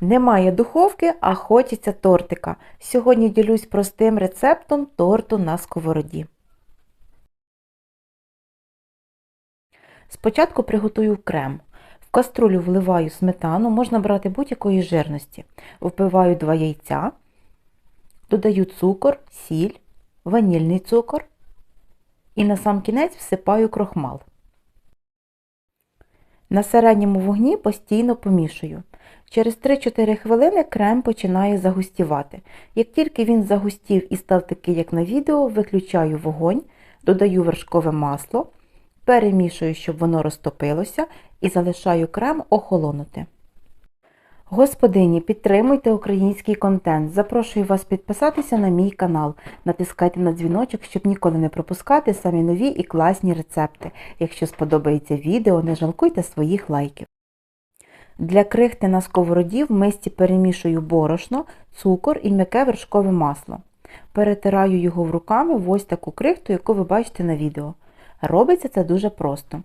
Немає духовки, а хочеться тортика. Сьогодні ділюсь простим рецептом торту на сковороді. Спочатку приготую крем. В каструлю вливаю сметану, можна брати будь-якої жирності. Вбиваю 2 яйця, додаю цукор, сіль, ванільний цукор і на сам кінець всипаю крохмал. На середньому вогні постійно помішую. Через 3-4 хвилини крем починає загустівати. Як тільки він загустів і став такий, як на відео, виключаю вогонь, додаю вершкове масло, перемішую, щоб воно розтопилося, і залишаю крем охолонути. Господині, підтримуйте український контент. Запрошую вас підписатися на мій канал. Натискайте на дзвіночок, щоб ніколи не пропускати самі нові і класні рецепти. Якщо сподобається відео, не жалкуйте своїх лайків. Для крихти на сковороді в мисці перемішую борошно, цукор і м'яке вершкове масло. Перетираю його в руками в ось таку крихту, яку ви бачите на відео. Робиться це дуже просто.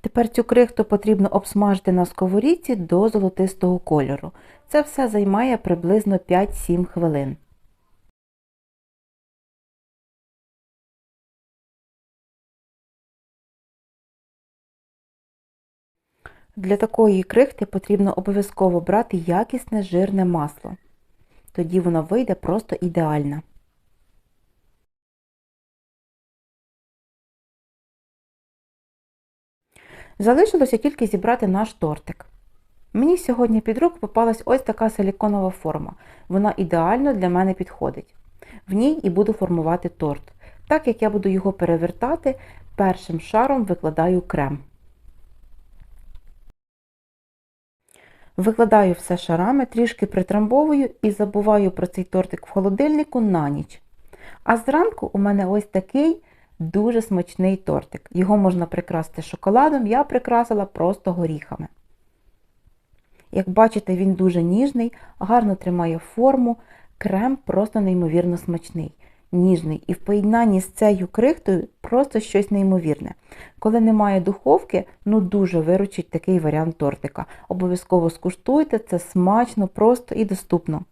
Тепер цю крихту потрібно обсмажити на сковорідці до золотистого кольору. Це все займає приблизно 5-7 хвилин. Для такої крихти потрібно обов'язково брати якісне жирне масло. Тоді воно вийде просто ідеально. Залишилося тільки зібрати наш тортик. Мені сьогодні під руку попалась ось така силіконова форма. Вона ідеально для мене підходить. В ній і буду формувати торт. Так як я буду його перевертати, першим шаром викладаю крем. Викладаю все шарами, трішки притрамбовую і забуваю про цей тортик в холодильнику на ніч. А зранку у мене ось такий дуже смачний тортик. Його можна прикрасити шоколадом, я прикрасила просто горіхами. Як бачите, він дуже ніжний, гарно тримає форму, крем просто неймовірно смачний, ніжний. І в поєднанні з цією крихтою просто щось неймовірне. Коли немає духовки, ну дуже виручить такий варіант тортика. Обов'язково скуштуйте, це смачно, просто і доступно.